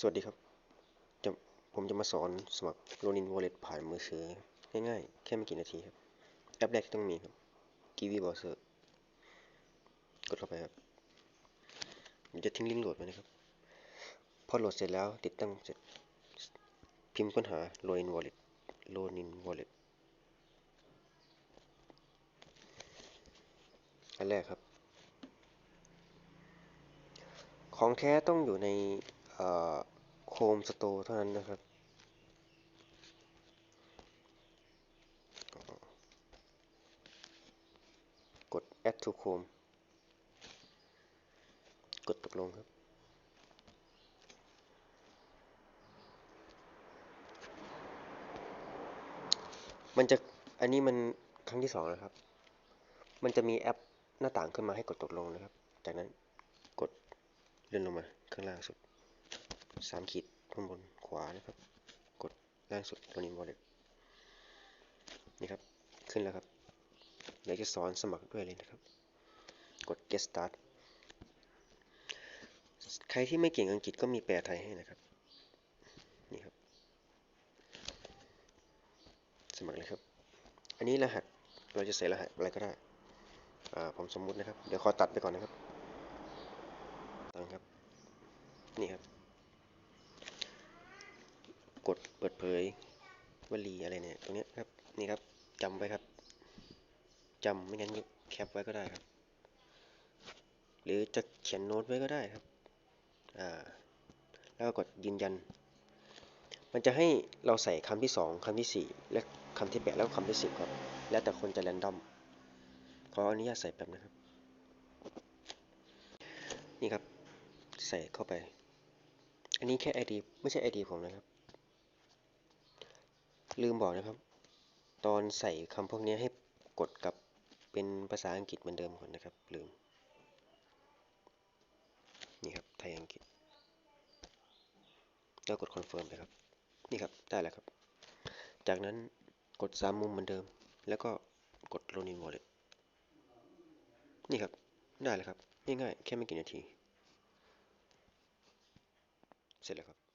สวัสดีครับจะผมจะมาสอนสมัคร Ronin Wallet ผ่านมือถือง่ายๆ แค่ไม่กี่นาทีครับ แอปแรกที่ต้องมีครับ Kiwi Browser กดเข้าไปครับผมจะทิ้งลิงก์โหลดไว้นะครับ พอโหลดเสร็จแล้วติดตั้งเสร็จ พิมพ์ค้นหา Ronin Wallet Ronin Wallet อันแรกครับ ของแท้ต้องอยู่ใน โคมสโตเท่านั้นนะครับกด add to chrome กดตกลงครับ มันจะ อันนี้มันครั้งที่สองนะครับ มันจะมีแอปหน้าต่างขึ้นมาให้กดตกลงนะครับ จากนั้นกดเลื่อนลงมาข้างล่างสุด สามขีดข้างบนขวานะครับ กดล่างสุด Ronin Wallet นี่ครับ ขึ้นแล้วครับเดี๋ยวจะสอนสมัครด้วยเลยนะครับ กด get start ใครที่ไม่เก่งอังกฤษก็มีแปลไทยให้นะครับ นี่ครับ สมัครเลยครับ อันนี้รหัส เราจะใส่รหัสอะไรก็ได้ อ่า ผมสมมุตินะครับ เดี๋ยวขอตัดไปก่อนนะครับตั้งครับ นี่ครับ กด เปิดเผยวลีอะไรเนี่ยตรงนี้ครับนี่ครับจำไว้ครับจำไม่งั้นแคปไว้ก็ได้ครับ หรือจะเขียนโน้ตไว้ก็ได้ครับอ่าแล้วก็กดยืนยัน มันจะให้เราใส่คำที่สองคำที่สี่และคำที่แปดแล้วคำที่สิบครับ แล้วแต่คนจะแรนดอมขออนุญาตใส่แป๊บนะครับ นี่ครับ ใส่เข้าไป อันนี้แค่ ID ไม่ใช่ ID ผมนะครับ ลืมบอกนะครับ ตอนใส่คำพวกนี้ให้กดกับเป็นภาษาอังกฤษเหมือนเดิมก่อนนะครับ ลืม นี่ครับ ไทยอังกฤษ แล้วกดคอนเฟิร์มไปครับ นี่ครับ ได้แล้วครับ จากนั้นกดสามมุมเหมือนเดิม แล้วก็กด Ronin Wallet นี่ครับ ได้แล้วครับ ง่ายๆ แค่ไม่กี่นาที เสร็จแล้วครับ